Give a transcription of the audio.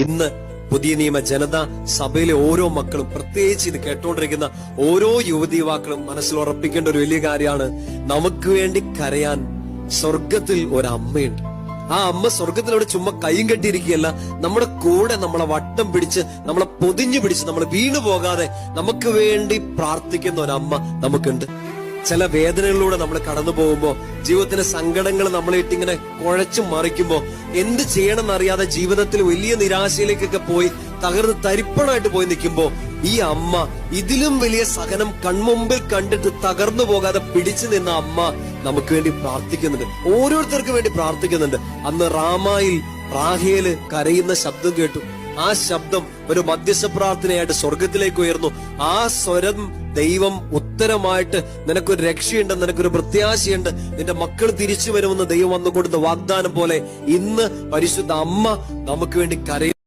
ഇന്ന് പുതിയ നിയമ ജനത സഭയിലെ ഓരോ മക്കളും പ്രത്യേകിച്ച് ഇത് കേട്ടോണ്ടിരിക്കുന്ന ഓരോ യുവതി യുവാക്കളും മനസ്സിൽ ഉറപ്പിക്കേണ്ട ഒരു വലിയ കാര്യമാണ്. നമുക്ക് വേണ്ടി കരയാൻ സ്വർഗത്തിൽ ഒരമ്മയുണ്ട്. ആ അമ്മ സ്വർഗത്തിലൂടെ ചുമ്മാ കൈയും കെട്ടിയിരിക്കുകയല്ല. നമ്മുടെ കൂടെ നമ്മളെ വട്ടം പിടിച്ച് നമ്മളെ പൊതിഞ്ഞു പിടിച്ച് നമ്മൾ വീണു പോകാതെ നമുക്ക് വേണ്ടി പ്രാർത്ഥിക്കുന്ന ഒരമ്മ നമുക്കുണ്ട്. ചില വേദനകളിലൂടെ നമ്മൾ കടന്നു പോകുമ്പോ ജീവിതത്തിലെ സങ്കടങ്ങൾ നമ്മളിട്ട് ഇട്ടിങ്ങനെ കുഴച്ചു മറിക്കുമ്പോ എന്ത് ചെയ്യണം എന്നറിയാതെ ജീവിതത്തിൽ വലിയ നിരാശയിലേക്കൊക്കെ പോയി തകർന്ന് തരിപ്പണായിട്ട് പോയി നിൽക്കുമ്പോ ഈ അമ്മ ഇതിലും വലിയ സഹനം കൺമുമ്പിൽ കണ്ടിട്ട് തകർന്നു പോകാതെ പിടിച്ചു നിന്ന അമ്മ നമുക്ക് വേണ്ടി പ്രാർത്ഥിക്കുന്നുണ്ട്. ഓരോരുത്തർക്ക് വേണ്ടി പ്രാർത്ഥിക്കുന്നുണ്ട്. അന്ന് റാമായിൽ റാഹേൽ കരയുന്ന ശബ്ദം കേട്ടു. ആ ശബ്ദം ഒരു മധ്യസ്ഥ പ്രാർത്ഥനയായിട്ട് സ്വർഗത്തിലേക്ക് ഉയർന്നു. ആ സ്വരം ദൈവം ഉത്തരമായിട്ട് നിനക്കൊരു രക്ഷയുണ്ട് നിനക്കൊരു പ്രത്യാശയുണ്ട്. നിന്റെ മക്കൾ തിരിച്ചു വരുമെന്ന് ദൈവം വന്നു കൊടുത്ത വാഗ്ദാനം പോലെ ഇന്ന് പരിശുദ്ധ അമ്മ നമുക്ക് വേണ്ടി കരയും